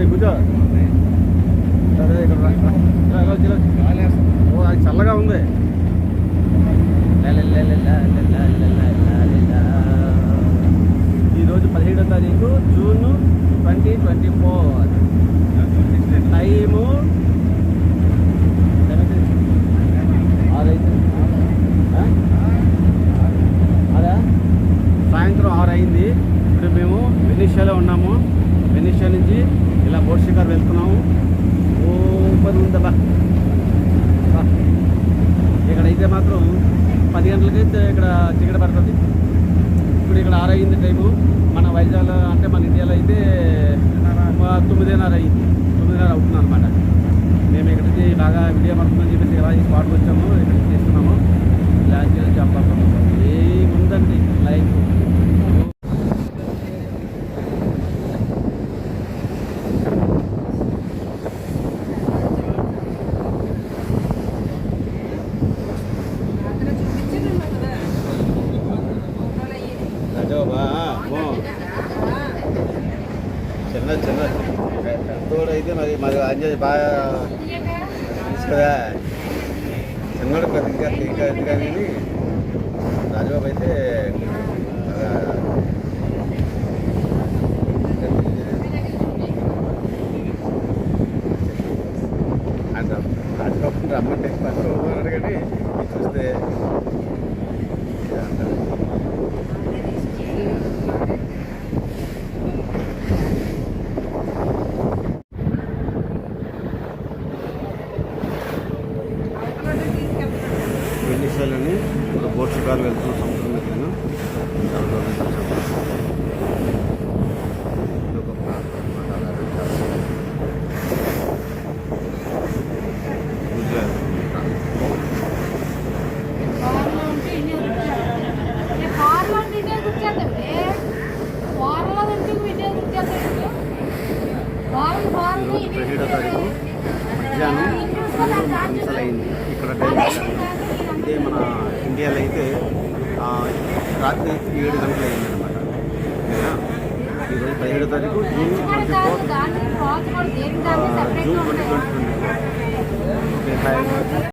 దాని కూర్చో సరే ఇక్కడ ఓ అది చల్లగా ఉంది. ఈరోజు పదిహేడో తారీఖు June twenty twenty four time ఆరైతే అదా సాయంత్రం ఆరు అయింది. ఇప్పుడు మేము వెనీషియాలో ఉన్నాము. వెనీషియా నుంచి ఇలా బోట్ షికార్ వెళ్తున్నాము. ఓపెన్ ఉందబ్బా. ఇక్కడైతే మాత్రం పది గంటలకి ఇక్కడ చీకటి పడుతుంది. ఇప్పుడు ఇక్కడ ఆరు అయింది టైము. మన వైజాగ్ అంటే మన ఇండియాలో అయితే తొమ్మిదిన్నర అయింది. తొమ్మిదిన్నర అవుతుంది అనమాట మేము ఇక్కడ నుంచి బాగా వీడియో పడుతుందని చెప్పేసి ఇలా ఈ స్పాట్కి వచ్చాము. ఇక్కడ చేస్తున్నాము. లాంచ్ నుంచి చెప్పాలి ఏముందండి? లైఫ్. అజోబా చిన్న చిన్న పెద్దోడు అయితే మరి మరి అంజయ్ బాగా కదా చిన్నోడు పెద్ద ఇంకా ఇంకా ఎందుకు కానీ రాజబాబు అయితే రాజబాబు రమ్మంటే పక్కన ఉన్నాడు కానీ కూర్చోద్దండి. కార్లో ఉంటే ఇన్నే కూర్చోద్దండి. కారు, కారు ఈరోజు పదిహేడో తారీఖు మధ్యాహ్నం అయింది ఇక్కడ టైం ఇదే మన ఇండియాలో అయితే ఆ, రాత్రి ఏడు గంటలు అయింది అనమాట ఈరోజు పదిహేడో తారీఖు June twenty four. June twenty. Twenty. Twenty okay hi